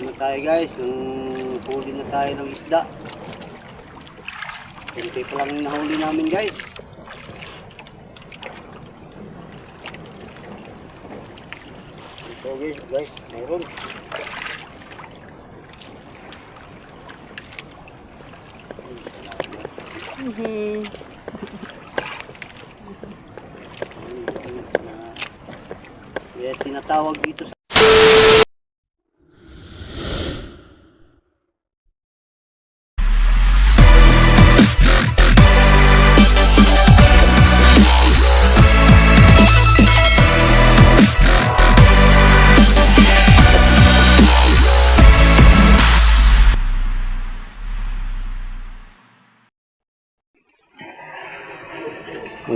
Na tayo guys, yung huli na tayo ng isda. Kunti pa lang nahuli namin guys. Ito guys, guys, mayroon. Kaya tinatawag dito sa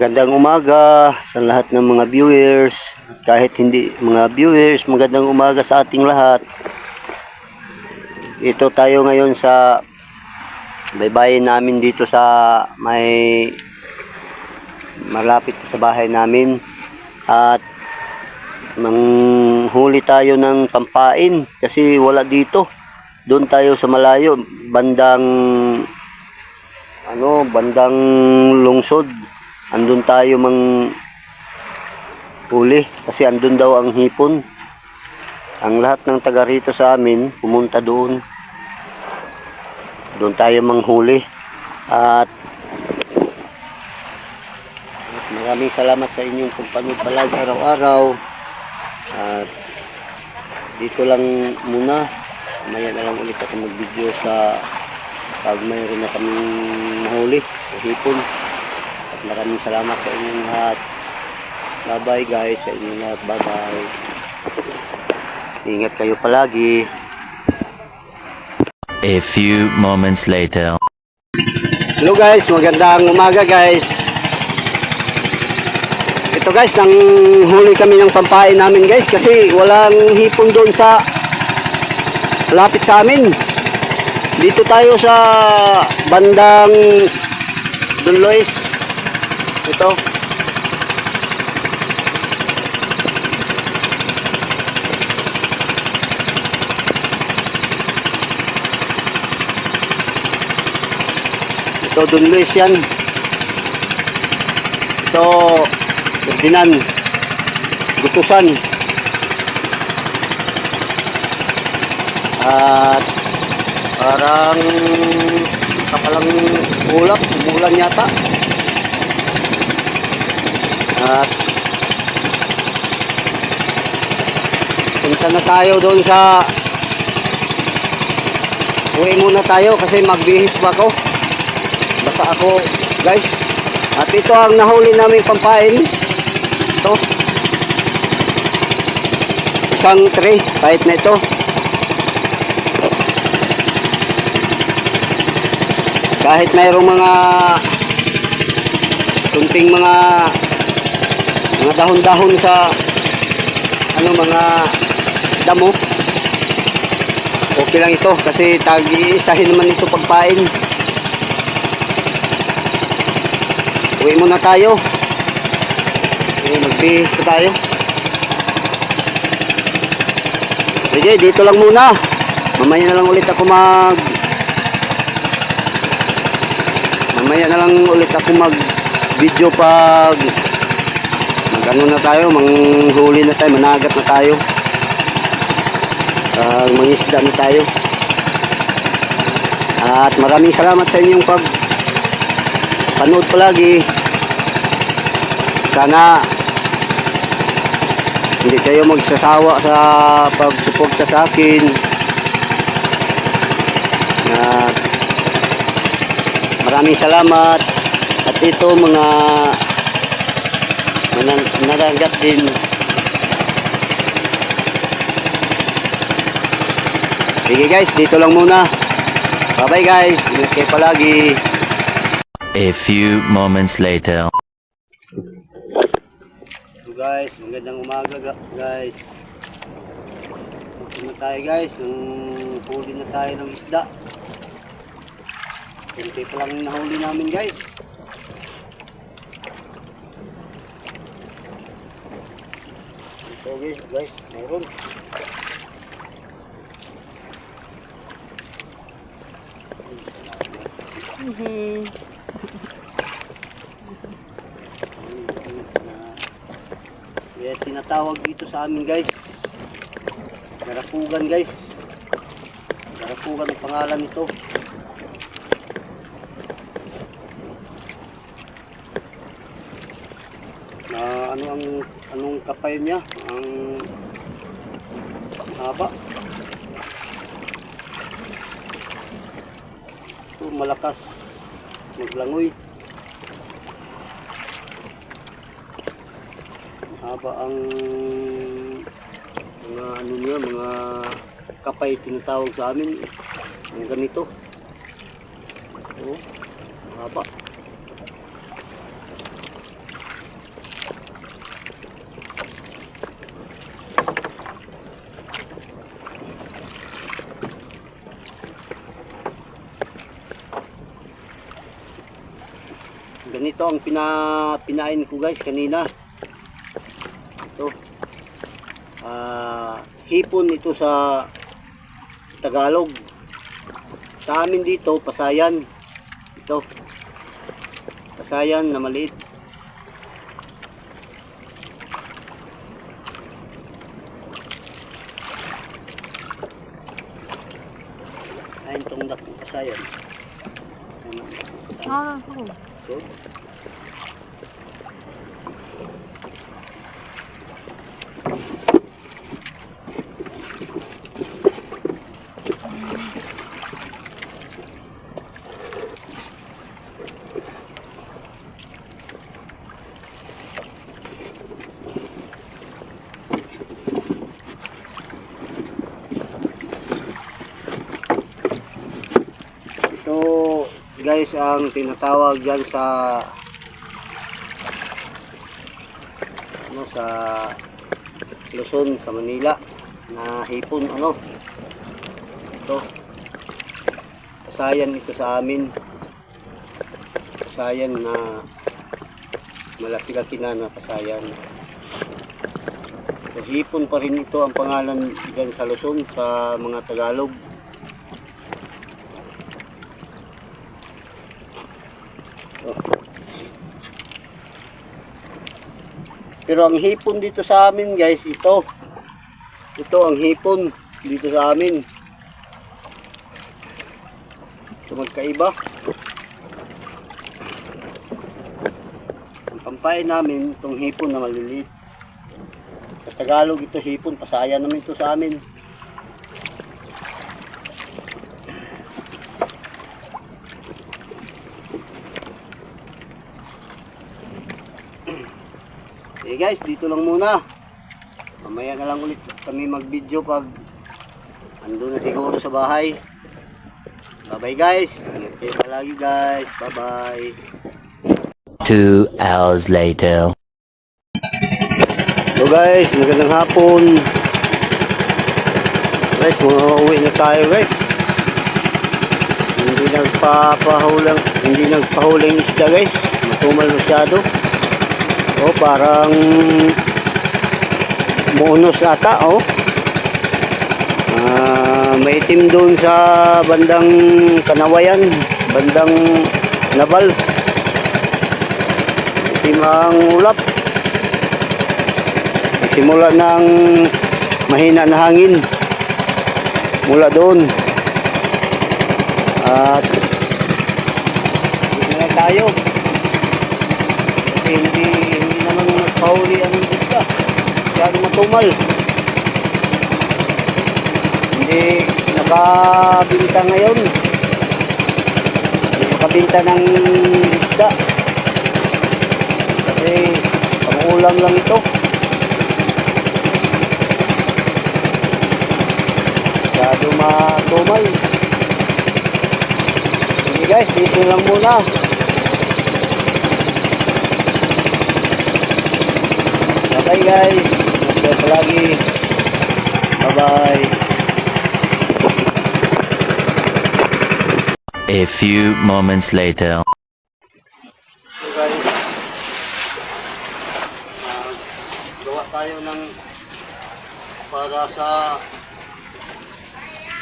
Magandang umaga sa lahat ng mga viewers. Kahit hindi mga viewers, magandang umaga sa ating lahat. Ito tayo ngayon sa baybayin namin dito sa may malapit sa bahay namin. At manghuli tayo ng pampain kasi wala dito. Doon tayo sa malayo, bandang ano, bandang lungsod andun tayo mang huli kasi andun daw ang hipon. Ang lahat ng taga rito sa amin pumunta doon. Doon tayo manghuli at maraming salamat sa inyong pagpanood palagi araw-araw. At dito lang muna. Maya na lang ulit ako mag-video sa pag mayroon na kaming mahuli sa hipon Maraming salamat sa inyong lahat. Bye-bye guys sa inyong lahat. Bye-bye. Ingat kayo palagi. A few moments later. Hello guys, magandang umaga guys. Ito guys, nang huli kami ng pampain namin guys kasi walang hipon doon sa lapit sa amin. Dito tayo sa bandang Don Luis. Ito. Ito Don Luis yan. Ito Ferdinand. Gutusan. At parang kapalang ulap, umulan yata. At punta na tayo doon sa uwi muna tayo kasi magbihis pa ako. Basta ako guys. At ito ang nahuli naming pampain. Ito. Isang tray. Kahit na ito. Kahit mayroong mga kunting mga mga dahon-dahon sa ano mga damo. Okay lang ito kasi tag-iisahin naman ito pagpain. Uwi muna tayo. Okay, magbihis pa tayo. Sige dito lang muna. Mamaya na lang ulit ako mag mamaya na lang ulit ako mag video pag ano na tayo? Manghuli na tayo managat na tayo. Uh, mangisda na tayo. At maraming salamat sa inyong pag panood palagi. Sana hindi kayo magsasawa sa pagsuporta sa akin. At maraming salamat. At ito mga manan naragat din sige guys dito lang muna bye bye guys ingat kayo palagi A few moments later. So guys, magandang umaga ga- guys. Ito na tayo guys, yung huli na tayo ng isda. Kunti pa lang nahuli namin guys. Okay guys, meron. Mm-hmm. Yeah, tinatawag dito sa amin guys. Garapugan guys. Garapugan ang pangalan nito. Na ano ang anong kapay niya? Malakas maglangoy. Haba ang mga ano niya, mga kapay tinatawag sa amin. Ang ganito. Oh, haba. Ganito ang pina, pinain ko guys kanina. Ito. Ah, hipon ito sa Tagalog. Sa amin dito, pasayan. Ito. Pasayan na maliit. Ayun itong dakong pasayan. Ayun ang dakong pasayan. Ah, ako. So, Ito guys ang tinatawag dyan sa ano sa Luzon sa Manila na hipon ano. Ito. Kasayan ito sa amin. Kasayan na malaki-laki na na kasayan. So, hipon pa rin ito ang pangalan dyan sa Luzon sa mga Tagalog Pero ang hipon dito sa amin guys, ito. Ito ang hipon dito sa amin. Ito magkaiba. Ang pampain namin, itong hipon na maliliit. Sa Tagalog ito hipon, pasaya namin ito sa amin. Guys, dito lang muna. Mamaya na lang ulit kami mag-video pag ando na siguro sa bahay. Bye-bye guys. Ingat kayo palagi guys. Bye-bye. Two hours later. So guys, magandang hapon. Guys, mga uwi na tayo guys. Hindi nagpapahulang, hindi nagpahuling isda guys. Matumal masyado. Oh, parang muunos ata, oh. Ah, may itim doon sa bandang Kanawayan, bandang Nabal. Itim ang ulap. Simula ng mahina na hangin mula doon. At na tayo. Kasi hindi, hindi naman nagpahuli ang isda. Matumal. Hindi nakabinta ngayon. Hindi nakabinta ng isda. Kasi pangulam lang ito. Masyado matumal. Sige guys, dito lang muna. Bye guys. Ingat palagi. Bye bye. A few moments later. So guys, gawa tayo ng para sa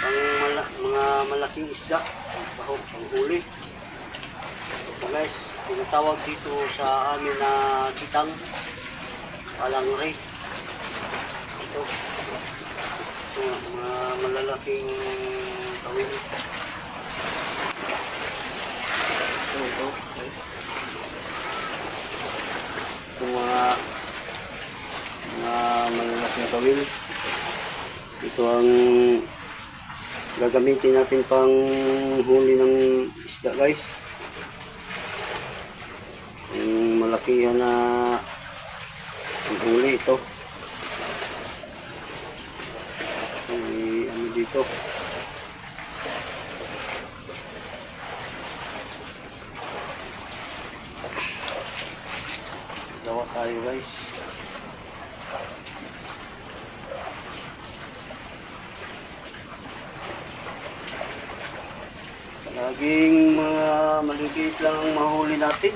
pang mala- mga malaking isda, pang pahok, pang huli. guys, tinatawag dito sa amin na kitang palangre. Ito. Ito, mga malalaking tawin. Ito, ito. Ito mga mga malalaking tawin. Ito ang gagamitin natin pang huli ng isda guys. Yung malakihan na huli ito. May ano dito. Gawa tayo guys. Laging mga maliliit lang ang mahuli natin.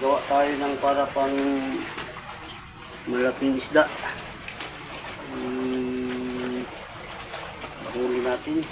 Gawa tayo ng para pang malaking isda. Mahuli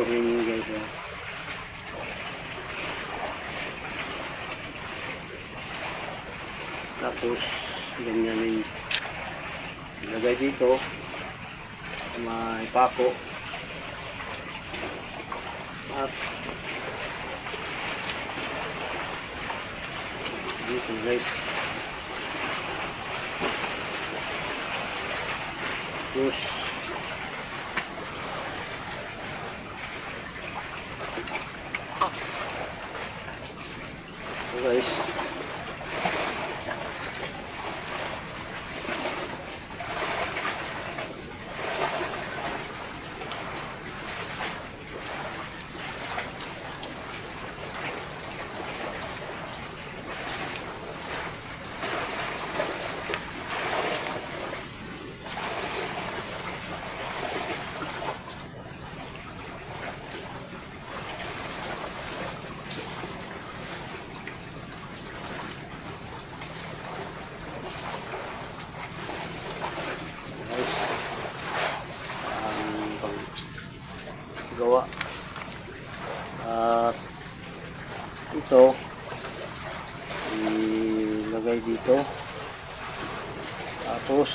ganito ngayon guys. Oh. Tapos, ganyanin. Ilagay dito. May pako. At dito guys. Terus So guys. ito ilagay dito tapos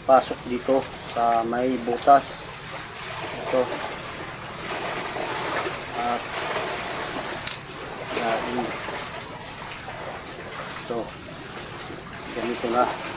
ipasok dito sa may butas. Ito. At yan. Ito. Ganito na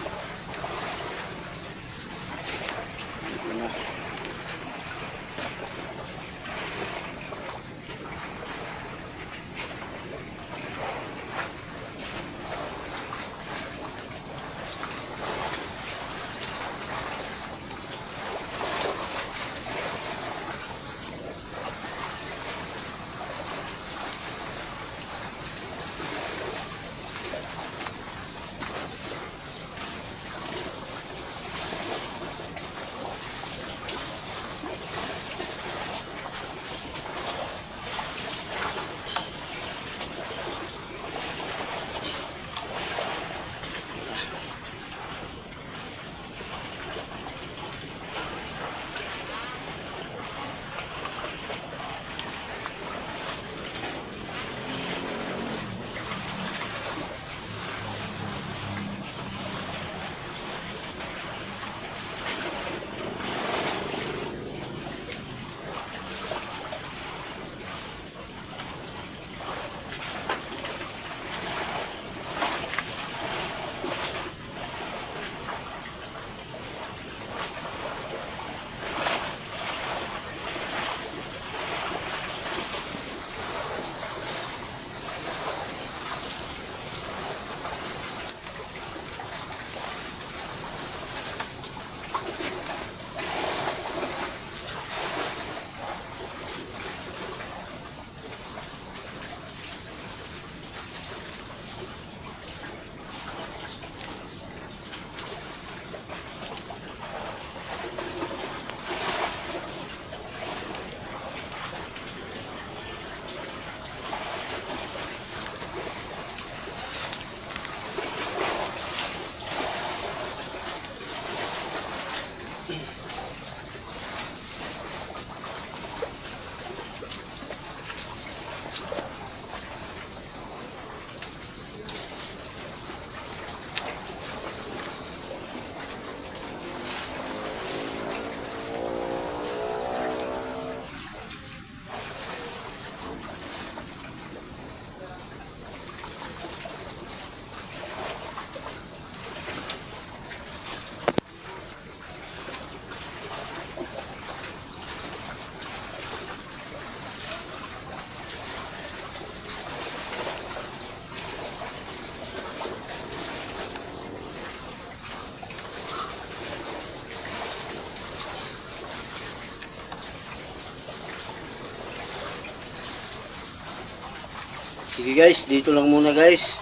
Sige guys, dito lang muna guys.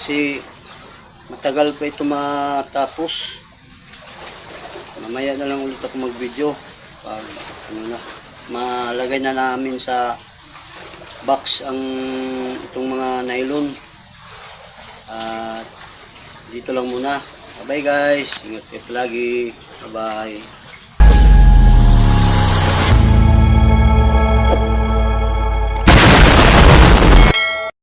Kasi matagal pa ito matapos. Mamaya na lang ulit ako mag-video. Pag ano na, malagay na namin sa box ang itong mga nylon. At dito lang muna. Bye guys. Ingat kayo palagi. Bye bye.